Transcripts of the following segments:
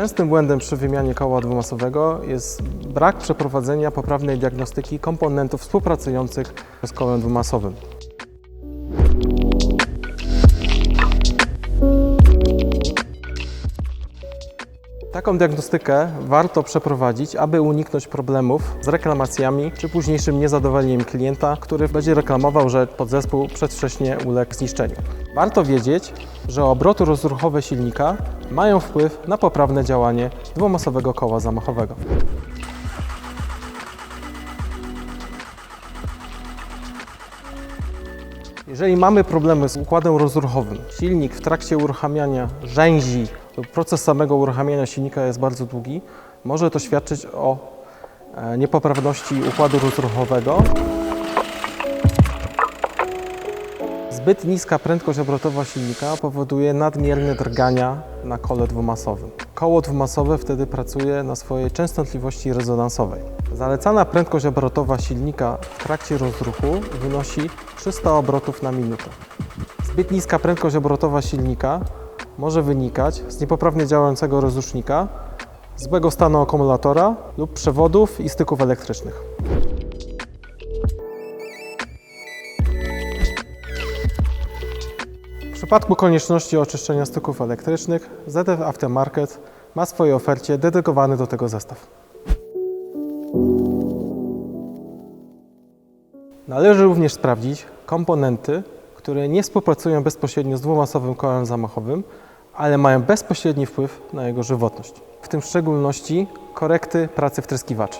Częstym błędem przy wymianie koła dwumasowego jest brak przeprowadzenia poprawnej diagnostyki komponentów współpracujących z kołem dwumasowym. Taką diagnostykę warto przeprowadzić, aby uniknąć problemów z reklamacjami czy późniejszym niezadowoleniem klienta, który będzie reklamował, że podzespół przedwcześnie uległ zniszczeniu. Warto wiedzieć, że obroty rozruchowe silnika mają wpływ na poprawne działanie dwumasowego koła zamachowego. Jeżeli mamy problemy z układem rozruchowym, silnik w trakcie uruchamiania rzęzi proces samego uruchamiania silnika jest bardzo długi, może to świadczyć o e, niepoprawności układu rozruchowego. Zbyt niska prędkość obrotowa silnika powoduje nadmierne drgania na kole dwumasowym. Koło dwumasowe wtedy pracuje na swojej częstotliwości rezonansowej. Zalecana prędkość obrotowa silnika w trakcie rozruchu wynosi 300 obrotów na minutę. Zbyt niska prędkość obrotowa silnika może wynikać z niepoprawnie działającego rozrusznika, złego stanu akumulatora lub przewodów i styków elektrycznych. W przypadku konieczności oczyszczenia styków elektrycznych, ZF Aftermarket ma w swojej ofercie dedykowany do tego zestaw. Należy również sprawdzić komponenty, które nie współpracują bezpośrednio z dwumasowym kołem zamachowym, ale mają bezpośredni wpływ na jego żywotność. W tym w szczególności korekty pracy wtryskiwaczy.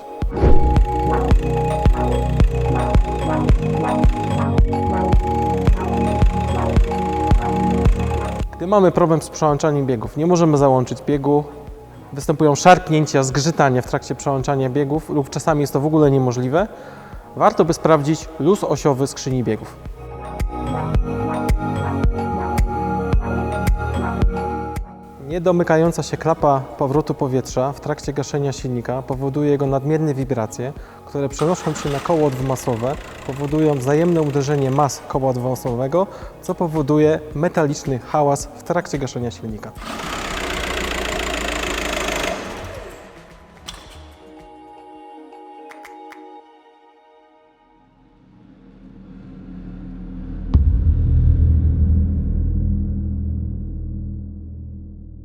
Gdy mamy problem z przełączaniem biegów, nie możemy załączyć biegu, występują szarpnięcia, zgrzytania w trakcie przełączania biegów lub czasami jest to w ogóle niemożliwe, warto by sprawdzić luz osiowy skrzyni biegów. Niedomykająca się klapa powrotu powietrza w trakcie gaszenia silnika powoduje jego nadmierne wibracje, które przenoszą się na koło dwumasowe, powodują wzajemne uderzenie mas koła dwumasowego, co powoduje metaliczny hałas w trakcie gaszenia silnika.